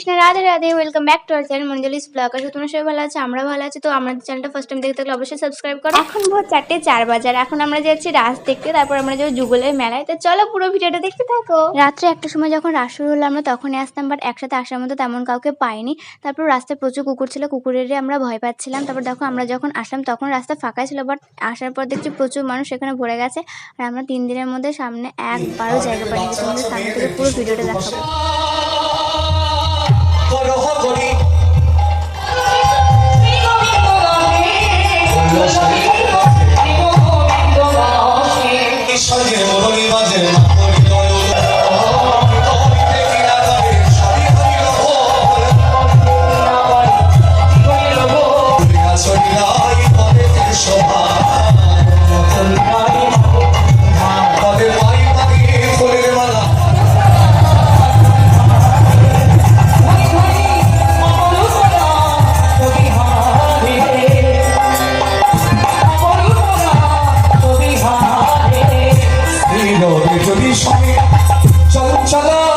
Krishna Radhe Radhe welcome back to our channel Manjali's blog আসলে তোমরা সবাই ভালো আছে আমরা ভালো আছি। তো আমাদের চ্যানেলটা ফার্স্ট টাইম দেখতে থাকলে অবশ্যই সাবস্ক্রাইব করো। এখন ভোর চারটে চার বাজার এখন আমরা যাচ্ছি রাস দেখতে তারপর আমরা যাব যুগলের মেলায়। তো চলো পুরো ভিডিওটা দেখতে থাকো। রাত্রে একটা সময় যখন রাস শুরু হলো আমরা তখনই আসতাম বাট একসাথে আসার মতো তেমন কাউকে পাইনি। তারপর রাস্তায় প্রচুর কুকুর ছিল কুকুরেরই আমরা ভয় পাচ্ছিলাম। তারপর দেখো আমরা যখন আসলাম তখন রাস্তা ফাঁকা ছিল বাট আসার পর দেখছি প্রচুর মানুষ এখানে ভরে গেছে। আর আমরা তিন দিনের মধ্যে সামনে একবারও জায়গা পাইনি সামনে থেকে পুরো ভিডিওটা দেখাবো। চল চলা।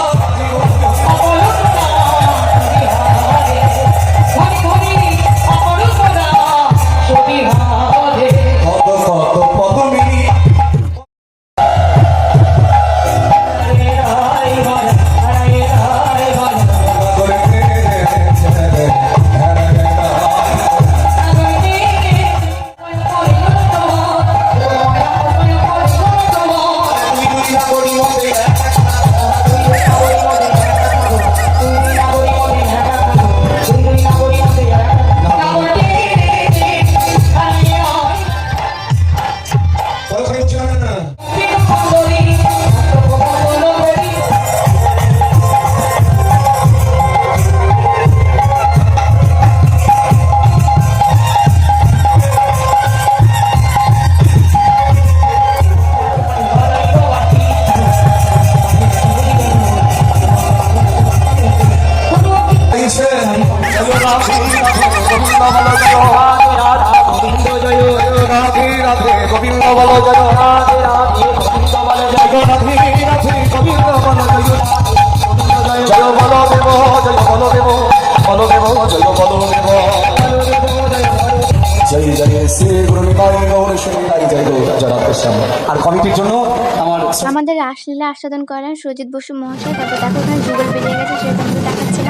আমাদের রাসলীলা আস্বাদন করেন সুজিত বসু মহাশয় তারপর দেখো যুগল বেরিয়ে গেছে সেটা তোমাদের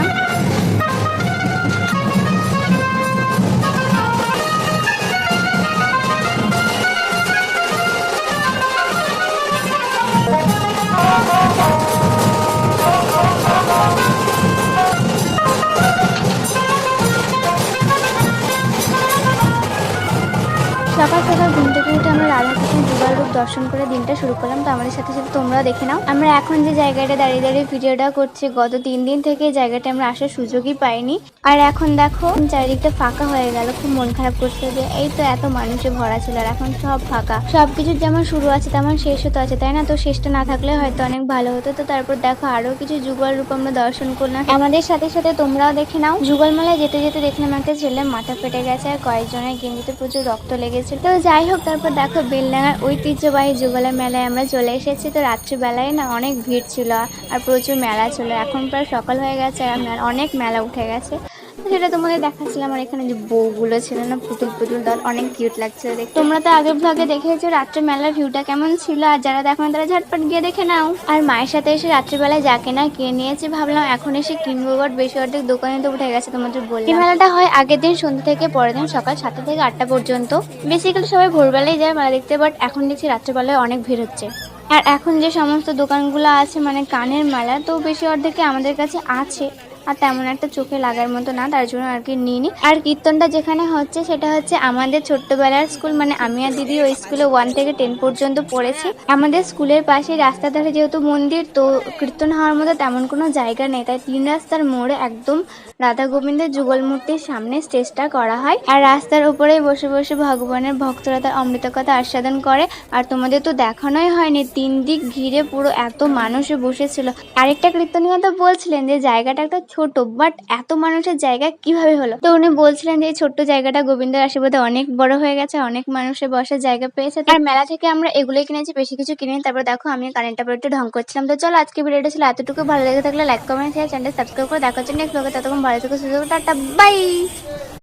দর্শন করে দিনটা শুরু করলাম। তো আমাদের সাথে সাথে তোমরাও দেখে নাও। আমরা এখন যে জায়গাটা দাঁড়িয়ে দাঁড়িয়ে ভিডিওটা করছি, গত তিন দিন থেকে জায়গাটা আমরা আসার সুযোগই পাইনি। আর এখন দেখো, চারিদিকটা ফাঁকা হয়ে গেল, খুব মন খারাপ করছে যে এই তো এত মানুষে ভরা ছিল আর এখন সব ফাঁকা। সবকিছুর যেমন শুরু আছে, তেমন শেষও তো আছে, তাই না? তো শেষটা না থাকলে হয়তো অনেক ভালো হতো। তো তারপর দেখো, আরও কিছু যুগল রূপ আমরা দর্শন করলাম। আমাদের সাথে সাথে তোমরাও দেখে নাও। যুগল মেলায় যেতে যেতে দেখলাম একটা ছেলে মাথা ফেটে গেছে আর কয়েকজনের গেঞ্জিতে প্রচুর রক্ত লেগেছে। তো যাই হোক, তারপর দেখো বেলডাঙ্গার ঐতিহ্যবাহী যুগলের মেলায় আমরা চলে এসেছি। তো রাত্রিবেলায় না অনেক ভিড় ছিল আর প্রচুর মেলা ছিল। এখন প্রায় সকাল হয়ে গেছে আর অনেক মেলা উঠে গেছে। সেটা তোমাদের দেখাচ্ছিলাম আর এখানে যে বউগুলো ছিল না পুতুল পুতুল দল অনেক কিউট লাগছিল দেখতে। তোমরা তো আগের ব্লগে দেখেছ রাত্রে মেলার ভিউটা কেমন ছিল? আর যারা দেখো তারা ঝটপট গিয়ে দেখে নাও। আর মায়ের সাথে এসে রাত্রিবেলায় যাকে না কে নিয়েছে ভাবলাম এখন এসে কিনবো বাট বেশি অর্ধেক দোকানে তো উঠে গেছে তোমাদের বলি এই মেলাটা হয় আগের দিন সন্ধ্যা থেকে পরের দিন সকাল সাতটা থেকে আটটা পর্যন্ত। বেসিক্যালি সবাই ভোরবেলায় যায় মেলা দেখতে বাট এখন দেখছি রাত্রেবেলায় অনেক ভিড় হচ্ছে। আর এখন যে সমস্ত দোকানগুলো আছে মানে কানের মালা তো বেশি অর্ধেকে আমাদের কাছে আছে। আর তেমন একটা চোখে লাগার মতো না, তার জন্য আর কি নিইনি। আর কীর্তনটা যেখানে হচ্ছে, সেটা হচ্ছে আমাদের ছোট্টবেলার স্কুল। মানে আমি আর দিদি ওই স্কুলে ওয়ান থেকে টেন পর্যন্ত পড়েছি। আমাদের স্কুলের পাশে রাস্তার ধারে যেহেতু মন্দির, তো কীর্তন হওয়ার মতো তেমন কোনো জায়গা নেই। তাই তিন রাস্তার মোড়ে একদম রাধা গোবিন্দের যুগল মূর্তির সামনে স্টেজটা করা হয়। আর রাস্তার উপরেই বসে বসে ভগবানের ভক্তরা তার অমৃত কথা আস্বাদন করে। আর তোমাদের তো দেখানোই হয়নি, তিন দিক ঘিরে পুরো এত মানুষে বসেছিল। আরেকটা কীর্তনীয় তো বলছিলেন যে, জায়গাটা একটা ছোট বাট এত মানুষের জায়গা কীভাবে হলো? তো উনি বলছিলেন যে, এই ছোট্ট জায়গাটা গোবিন্দের আশীর্বাদে অনেক বড় হয়ে গেছে, অনেক মানুষের বসার জায়গা পেয়েছে। আর মেলা থেকে আমরা এগুলোই কিনেছি, বেশি কিছু কিনে তারপর দেখো, আমি কারেন্টটা পরে একটু ঢং করছিলাম। তো চলো, আজকে ভিডিওটা ছিল এতটুকু। ভালো লেগে থাকলে like comment share channel subscribe করে দেখার হচ্ছে নেক্সট ব্লগে ততক্ষণ ভালো থেকে সুযোগ টাটা বাই